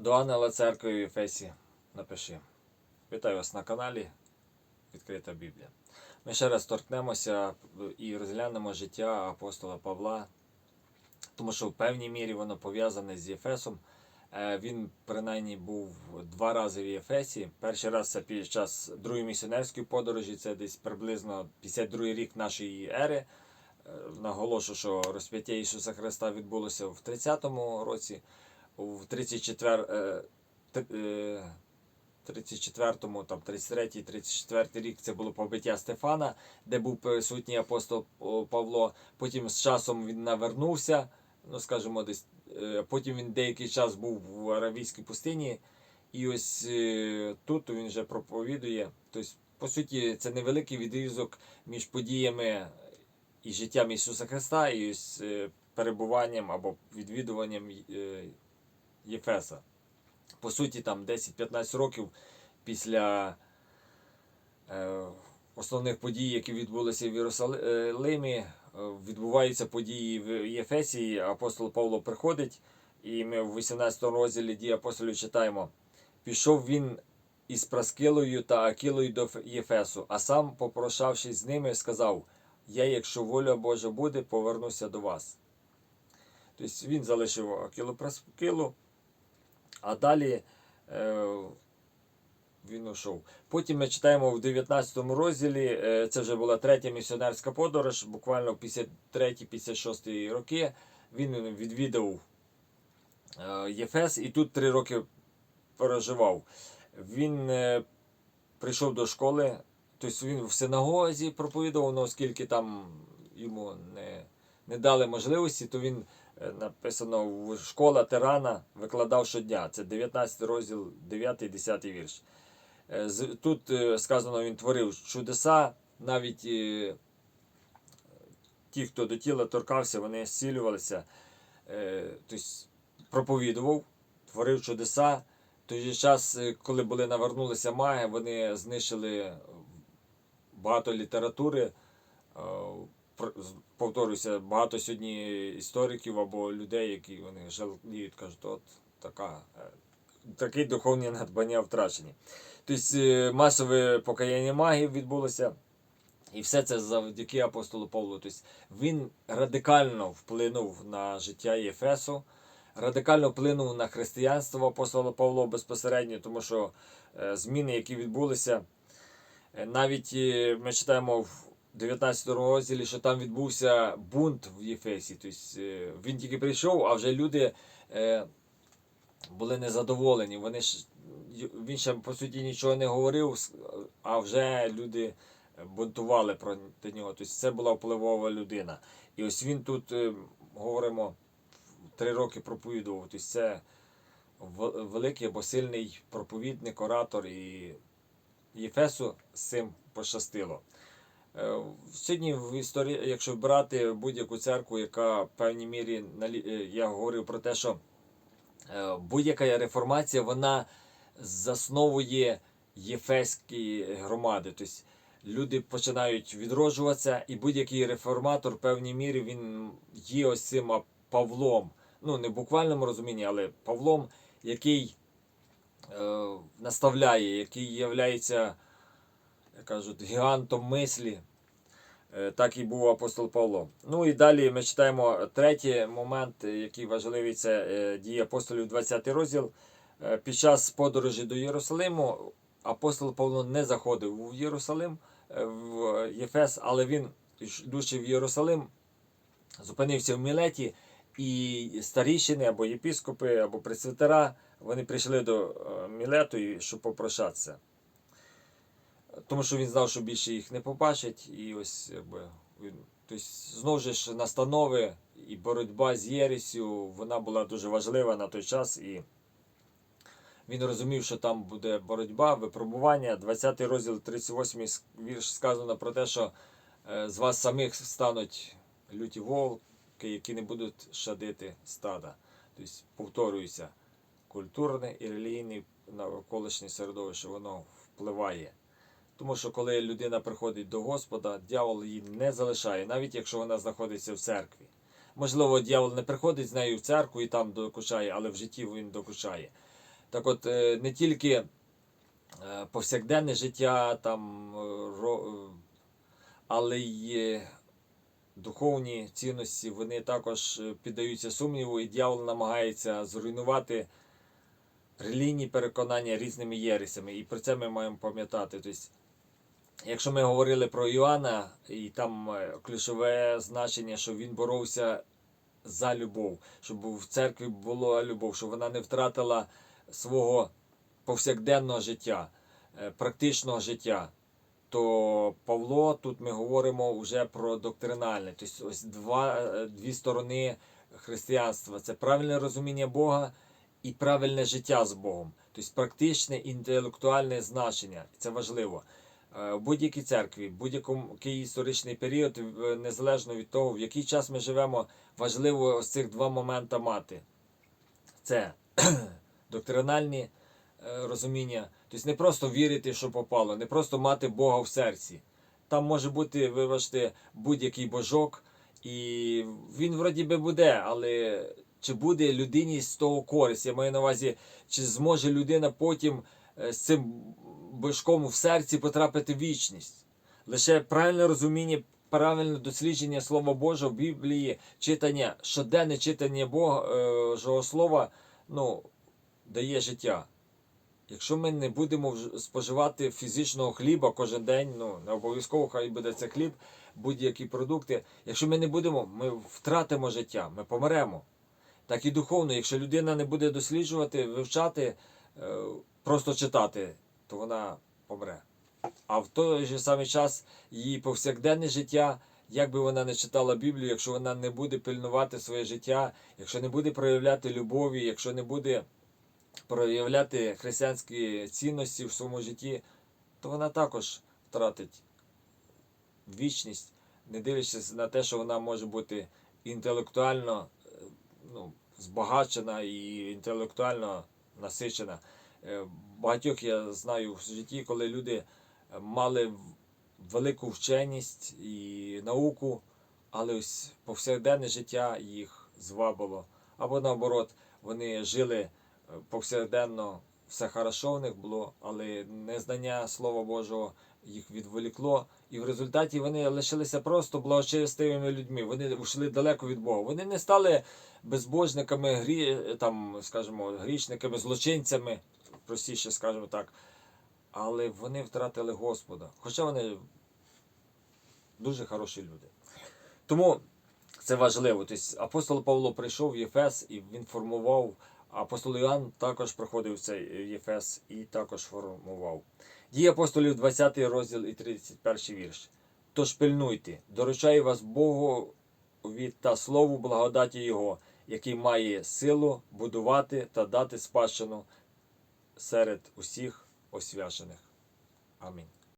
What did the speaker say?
До Ангела церкви в Ефесі напиши. Вітаю вас на каналі Відкрита Біблія. Ми ще раз торкнемося і розглянемо життя апостола Павла, тому що в певній мірі воно пов'язане з Єфесом. Е, Він принаймні був два рази в Єфесі. Перший раз це під час другої місіонерської подорожі, це десь приблизно 52 рік нашої ери. Е, Наголошу, що розп'яття Ісуса Христа відбулося в 30-му році, в 34, е, е, 34-му, там 33-й, 34-й рік це було побиття Стефана, де був присутній апостол Павло. Потім з часом він навернувся, ну скажімо, десь. е, Потім він деякий час був в Аравійській пустині, і ось тут він вже проповідує. Тобто, по суті, це невеликий відрізок між подіями і життям Ісуса Христа, і ось перебуванням або відвідуванням Єфеса. По суті, там 10-15 років після е, основних подій, які відбулися в Єрусалимі, е, відбуваються події в Єфесі. Апостол Павло приходить, і ми в 18 розділі дії апостолів читаємо: пішов він із Праскилою та Акілою до Єфесу, а сам, попрошавшись з ними, сказав: Я, якщо воля Божа буде, повернуся до вас. Тобто він залишив Акілу Праскилу, а далі е, він ушов. Потім ми читаємо в 19 розділі, е, це вже була третя місіонерська подорож, буквально в 53-56 роки. Він відвідав е, Єфес і тут три роки переживав. Він е, прийшов до школи, тобто він в синагозі проповідував, але оскільки там йому не, не дали можливості, то він написано в школа тирана викладав щодня. Це 19 розділ, 9-10 вірш. Е, Тут е, сказано, він творив чудеса, навіть е, ті, хто до тіла торкався, вони зцілювалися. Е, Тобто проповідував, творив чудеса. Той же час, е, коли були навернулися маги, вони знищили багато літератури. Повторюся, багато сьогодні істориків або людей, які вони жаліють, кажуть, от така, е, такі духовні надбання втрачені. Тобто е, масове покаяння магів відбулося. І все це завдяки апостолу Павлу. Тобто він радикально вплинув на життя Єфесу, радикально вплинув на християнство апостола Павла безпосередньо, тому що е, зміни, які відбулися, навіть ми читаємо в 19 розділі, що там відбувся бунт в Єфесі. Тобто е, він тільки прийшов, а вже люди е, були незадоволені. Вони ж, він ще по суті нічого не говорив, а вже люди бунтували проти нього. Тобто це була впливова людина. І ось він тут, е, говоримо, три роки проповідував. Тобто це великий або сильний проповідник, оратор і Єфесу з цим пощастило. Е, Сьогодні в історії, якщо брати будь-яку церкву, яка в певній мірі е, я говорив про те, що е, будь-яка реформація вона засновує єфеські громади. Тобто люди починають відроджуватися, і будь-який реформатор в певній мірі він є ось цим Павлом. Ну, не в буквальному розумінні, але Павлом, який е, наставляє, який являється, кажуть, гігантом мислі. Е, Так і був апостол Павло. Ну і далі ми читаємо третій момент, який важливий, це е, дії апостолів, 20 розділ. Е, Під час подорожі до Єрусалиму апостол Павло не заходив в Єрусалим, в Єфес, але він, йдучи в Єрусалим, зупинився в Мілеті, і старіщини або єпіскопи, або пресвітера, вони прийшли до Мілету, щоб попрощатися. Тому що він знав, що більше їх не побачить, і ось якби він. Тобто, знову ж настанови і боротьба з Єресю, вона була дуже важлива на той час, і він розумів, що там буде боротьба, випробування. 20 розділ, 38 с- вірш сказано про те, що е, з вас самих стануть люті вовки, які не будуть шадити стада. Тобто, повторююся, культурне і релігійне навколишнє середовище, воно впливає. Тому що коли людина приходить до Господа, дьявол її не залишає, навіть якщо вона знаходиться в церкві. Можливо, дьявол не приходить з нею в церкву і там докучає, але в житті він докучає. Так от, е, не тільки е, повсякденне життя, там, е, але й духовні цінності, вони також піддаються сумніву, і дьявол намагається зруйнувати релігійні переконання різними єресями. І про це ми маємо пам'ятати. Тобто, якщо ми говорили про Іоанна, і там е, ключове значення, що він боровся за любов, щоб в церкві була любов, щоб вона не втратила свого повсякденного життя, е, практичного життя. То Павло, тут ми говоримо вже про доктринальне. Тобто ось два, е, дві сторони християнства. Це правильне розуміння Бога і правильне життя з Богом. Тобто практичне інтелектуальне значення. Це важливо. Е, В будь-якій церкві, в будь-який історичний період, незалежно від того, в який час ми живемо, важливо ось цих два моменти мати. Це доктринальні е, розуміння. Тобто не просто вірити, що попало, не просто мати Бога в серці. Там може бути, вибачте, будь-який божок, і він вроді би буде, але чи буде людині з того користь? Я маю на увазі, чи зможе людина потім е, з цим божком в серці потрапити в вічність? Лише правильне розуміння, правильне дослідження Слова Божого в Біблії, читання, щоденне читання Божого Слова, ну, дає життя. Якщо ми не будемо споживати фізичного хліба кожен день, ну не обов'язково хай буде це хліб, будь-які продукти. Якщо ми не будемо, ми втратимо життя, ми помремо. Так і духовно, якщо людина не буде досліджувати, вивчати, е, просто читати, то вона помре. А в той же самий час її повсякденне життя, як би вона не читала Біблію, якщо вона не буде пильнувати своє життя, якщо не буде проявляти любові, якщо не буде проявляти християнські цінності в своєму житті, то вона також втратить вічність, не дивлячись на те, що вона може бути інтелектуально е, ну, збагачена і інтелектуально насичена. Е, Багатьох я знаю в житті, коли люди е, мали велику вченість і науку, але ось повсякденне життя їх звабило. Або наоборот, вони жили е, повсякденно, все хорошо в них було, але незнання Слова Божого їх відволікло, і в результаті вони лишилися просто благочестивими людьми. Вони ушли далеко від Бога. Вони не стали безбожниками, грі, там, скажімо, грішниками, злочинцями, простіше скажімо так. Але вони втратили Господа. Хоча вони дуже хороші люди. Тому це важливо. Тобто апостол Павло прийшов в Єфес і він формував. Апостол Іоанн також проходив цей Єфес і також формував. Дії апостолів 20 розділ і 31 вірш. Тож пильнуйте, доручаю вас Богу від та слову благодаті Його, який має силу будувати та дати спадщину серед усіх освячених. Амінь.